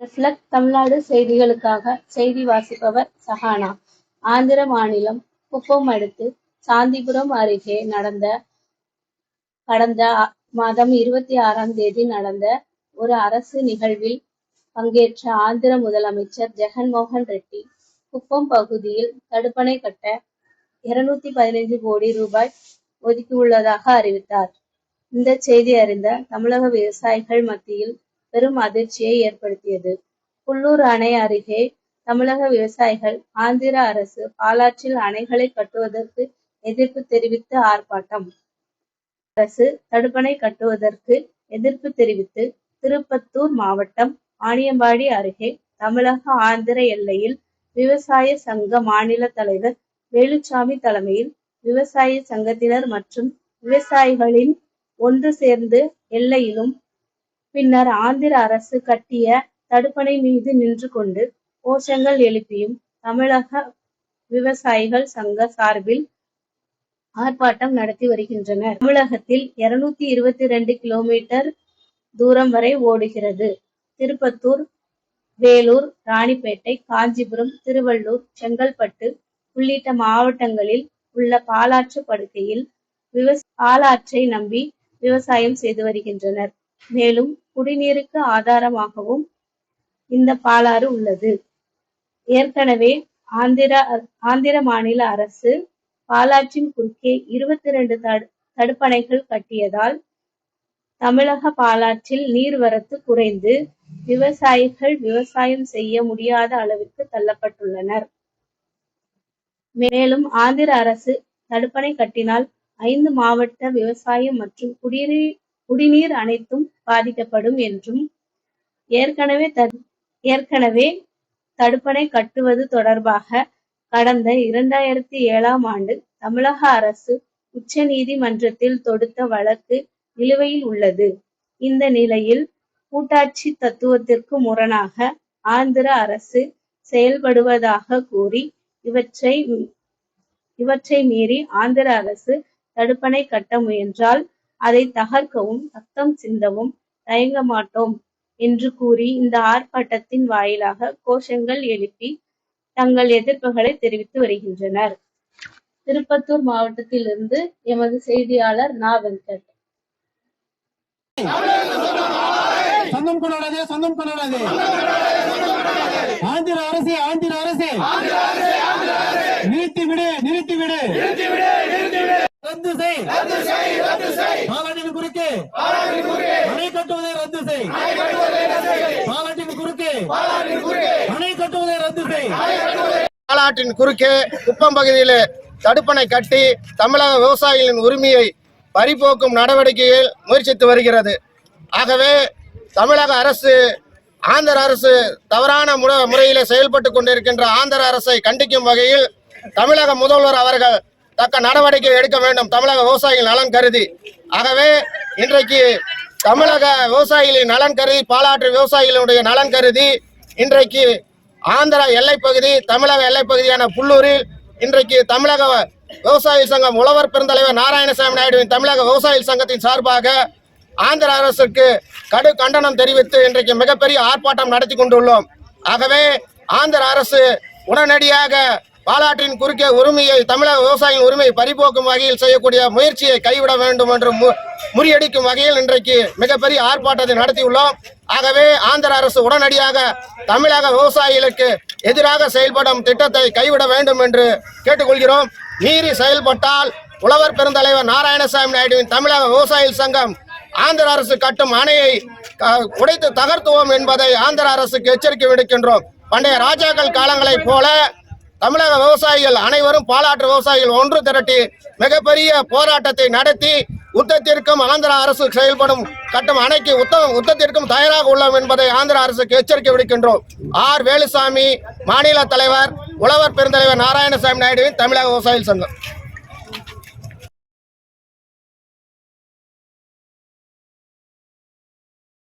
Reflect Tamil Nadu செய்திகளுக்காக செய்தி வாசிப்பவர் சஹானா. ஆந்திர மாநிலம் குப்பம் அடுத்து சாந்திபுரம் அருகே நடந்த கடந்த மாதம் இருபத்தி ஆறாம் தேதி நடந்த ஒரு அரசு நிகழ்வில் பங்கேற்ற ஆந்திர முதலமைச்சர் ஜெகன்மோகன் ரெட்டி குப்பம் பகுதியில் தடுப்பணை கட்ட இருநூத்தி பதினைந்து கோடி ரூபாய் ஒதுக்கியுள்ளதாக அறிவித்தார். இந்த செய்தி அறிந்த தமிழக விவசாயிகள் மத்தியில் பெரும் அதிர்ச்சியை ஏற்படுத்தியது. புல்லூர் அணை அருகே தமிழக விவசாயிகள் ஆந்திர அரசு பாலாற்றில் அணைகளை கட்டுவதற்கு எதிர்ப்பு தெரிவித்து ஆர்ப்பாட்டம். அரசு தடுப்பணை கட்டுவதற்கு எதிர்ப்பு தெரிவித்து திருப்பத்தூர் மாவட்டம் ஆணியம்பாடி அருகே தமிழக ஆந்திர எல்லையில் விவசாய சங்க மாநில தலைவர் வேலுச்சாமி தலைமையில் விவசாய சங்கத்தினர் மற்றும் விவசாயிகளின் ஒன்று சேர்ந்து எல்லையிலும் பின்னர் ஆந்திர அரசு கட்டிய தடுப்பணை மீது நின்று கொண்டு கோஷங்கள் எழுப்பியும் தமிழக விவசாயிகள் சங்க சார்பில் ஆர்ப்பாட்டம் நடத்தி வருகின்றனர். தமிழகத்தில் இருநூத்தி இருபத்தி ரெண்டு கிலோமீட்டர் தூரம் வரை ஓடுகிறது. திருப்பத்தூர் வேலூர் ராணிப்பேட்டை காஞ்சிபுரம் திருவள்ளூர் செங்கல்பட்டு உள்ளிட்ட மாவட்டங்களில் உள்ள பாலாற்று படுகையில் விவச பாலாற்றை நம்பி விவசாயம் செய்து வருகின்றனர். மேலும் குடிநீருக்கு ஆதாரமாகவும் இந்த பாலாறு உள்ளது. ஏற்கனவே ஆந்திர ஆந்திர மாநில அரசு பாலாற்றின் குறுக்கே இருபத்தி ரெண்டு தடு தடுப்பணைகள் கட்டியதால் தமிழக பாலாற்றில் நீர்வரத்து குறைந்து விவசாயிகள் விவசாயம் செய்ய முடியாத அளவிற்கு தள்ளப்பட்டுள்ளனர். மேலும் ஆந்திர அரசு தடுப்பணை கட்டினால் ஐந்து மாவட்ட விவசாயம் மற்றும் குடிநீர் குடிநீர் அனைத்தும் பாதிக்கப்படும் என்றும் ஏற்கனவே ஏற்கனவே தடுப்பணை கட்டுவது தொடர்பாக கடந்த இரண்டாயிரத்தி ஏழாம் ஆண்டு தமிழக அரசு உச்ச நீதிமன்றத்தில் தொடுத்த வழக்கு நிலுவையில் உள்ளது. இந்த நிலையில் கூட்டாட்சி தத்துவத்திற்கு முரணாக ஆந்திர அரசு செயல்படுவதாக கூறி இவற்றை இவற்றை மீறி ஆந்திர அரசு தடுப்பணை கட்ட முயன்றால் அதை தகர்க்கவும் ரத்தம் சிந்தவும் தயங்க மாட்டோம் என்று கூறி இந்த ஆர்ப்பாட்டத்தின் வாயிலாக கோஷங்கள் எழுப்பி தங்கள் எதிர்ப்புகளை தெரிவித்து வருகின்றனர். திருப்பத்தூர் மாவட்டத்திலிருந்து எமது செய்தியாளர் நா வெங்கட். சொந்தம் கொண்டாடாதே சொந்தம் கொண்டாடாதே. ஆந்திர அரசே ஆந்திர அரசே. ரத்து செய். பாலாட்டின் குறுக்கே. அணை கட்டுவதை ரத்து செய். பாலாட்டின் குறுக்கே. அணை கட்டுவதை ரத்து செய். பாலாற்றின் குறுக்கே குப்பம் பகுதியில் தடுப்பணை கட்டி தமிழக விவசாயிகளின் உரிமையை பறிபோக்கும் நடவடிக்கையில் முயற்சித்து வருகிறது. ஆகவே தமிழக அரசு ஆந்திர அரசு தவறான முற முறையில் செயல்பட்டு கொண்டிருக்கின்ற ஆந்திர அரசை கண்டிக்கும் வகையில் தமிழக முதல்வர் அவர்கள் தக்க நடவடிக்கை எடுக்க வேண்டும். தமிழக விவசாயிகள் நலன் கருதி. ஆகவே இன்றைக்கு தமிழக விவசாயிகளின் நலன் கருதி பாலாற்று விவசாயிகளுடைய நலன் கருதி இன்றைக்கு ஆந்திரா எல்லைப்பகுதி தமிழக எல்லைப்பகுதியான புல்லூரில் இன்றைக்கு தமிழக விவசாய சங்கம் உழவர் பெருந்தலைவர் நாராயணசாமி நாயுடுவின் தமிழக விவசாய சங்கத்தின் சார்பாக ஆந்திர அரசுக்கு கடு கண்டனம் தெரிவித்து இன்றைக்கு மிகப்பெரிய ஆர்ப்பாட்டம் நடத்தி கொண்டுள்ளோம். ஆகவே ஆந்திர அரசு உடனடியாக பாலாற்றின் குறுக்கே உரிமையை தமிழக விவசாயியின் உரிமையை பறிபோக்கும் வகையில் செய்யக்கூடிய முயற்சியை கைவிட வேண்டும் என்று மு- முறியடிக்கும் வகையில் இன்றைக்கு மிகப்பெரிய ஆர்ப்பாட்டத்தை நடத்தியுள்ளோம். ஆகவே ஆந்திர அரசு உடனடியாக தமிழக விவசாயிகளுக்கு எதிராக செயல்படும் திட்டத்தை கைவிட வேண்டும் என்று கேட்டுக்கொள்கிறோம். மீறி செயல்பட்டால் உழவர் பெருந்தலைவர் நாராயணசாமி நாயுடுவின் தமிழக விவசாயிகள் சங்கம் ஆந்திர அரசு கட்டும் அணையை உடைத்து தகர்த்துவோம் என்பதை ஆந்திர அரசுக்கு எச்சரிக்கை விடுக்கின்றோம். பண்டைய ராஜாக்கள் காலங்களைப் போல தமிழக விவசாயிகள் அனைவரும் பாலாற்று விவசாயிகள் ஒன்று திரட்டி மிகப்பெரிய போராட்டத்தை நடத்தி யுத்தத்திற்கும் ஆந்திர அரசு செயல்படும் கட்டம் அணைக்கு உத்தம் யுத்தத்திற்கும் தயாராக உள்ளோம் என்பதை ஆந்திர அரசுக்கு எச்சரிக்கை விடுக்கின்றோம். ஆர். வேலுசாமி மாநில தலைவர் உழவர் பெருந்தலைவர் நாராயணசாமி நாயுடுவின் தமிழக விவசாயிகள் சங்கம்.